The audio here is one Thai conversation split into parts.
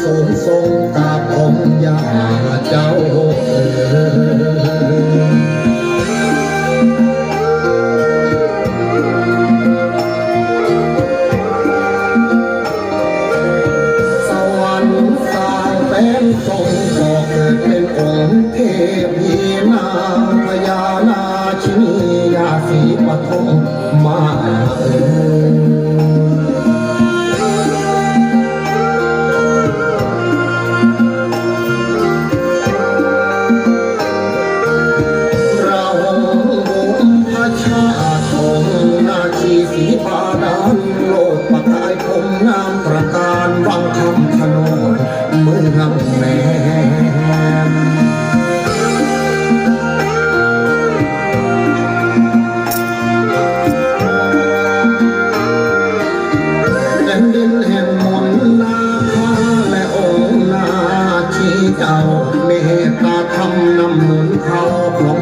สูงทรงกาบองค์ยาเจ้าเอ๋ยสวรรค์สางเป็นทรงก็เกิดเป็นองค์เทพีนางพญานาชินียาสีปฐมมา นุ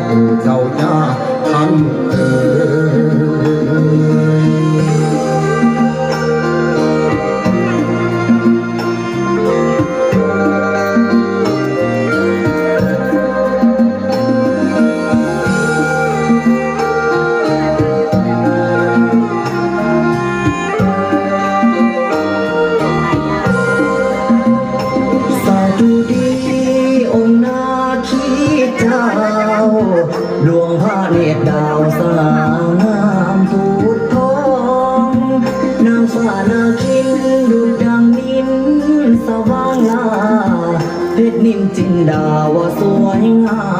นินจินดาว่าสวยงาม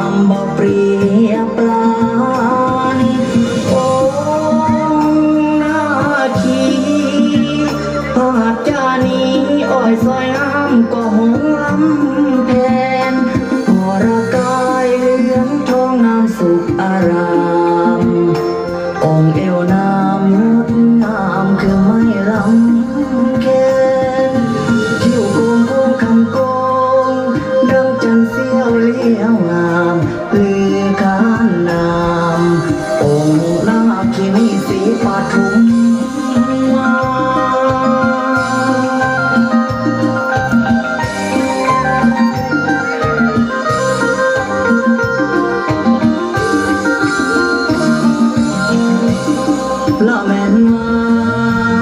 ละแม่นว่า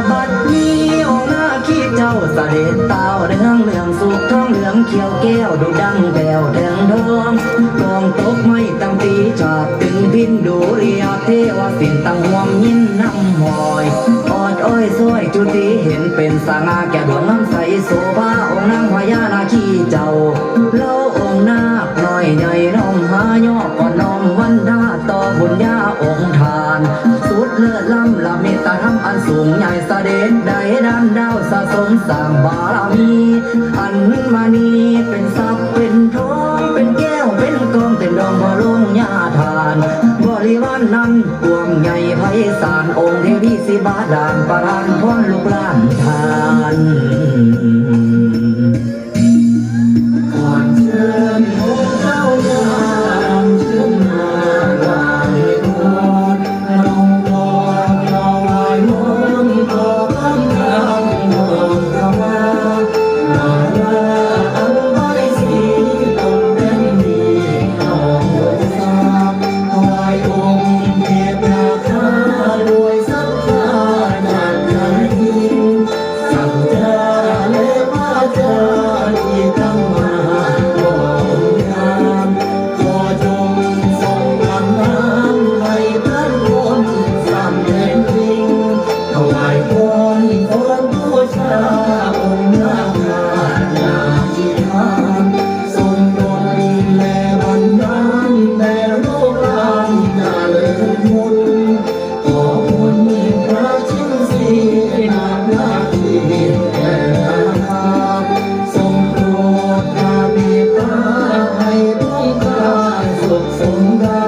บัดนี้องค์นาขี้เจ้าเสด็จเต้าเรื่องเหลืองสุกทองเหลืองเขียวแก้วดูดังแก้วแดงทองกองตกไม่ตั้งตีจาบตึงพินดูเรียเทวสินตั้งหวมยินน้ำหอยออดอ้อยซอยจุติเห็นเป็นสง่าแก่ดวงน้ำใสโสภาองค์นางพญานาคีเจ้า สมสร้างบารมีอันมานีเป็นทรัพย์เป็นทองเป็นแก้วเป็นกองเป็นดองพอลงญาทาน บริวารนั้นกวงใหญ่ไพศาลองค์เทวีสิบาดานประทานพรลูกหลานทาน พรคนผู้ชาองค์นาคญาติทานทรงดลแลบันดาลแลโลกางาเลิศมุนขอบุญพระชินสีนาคาทีแลนาคาทรงโราบิตาให้ต้องการสุขสมได้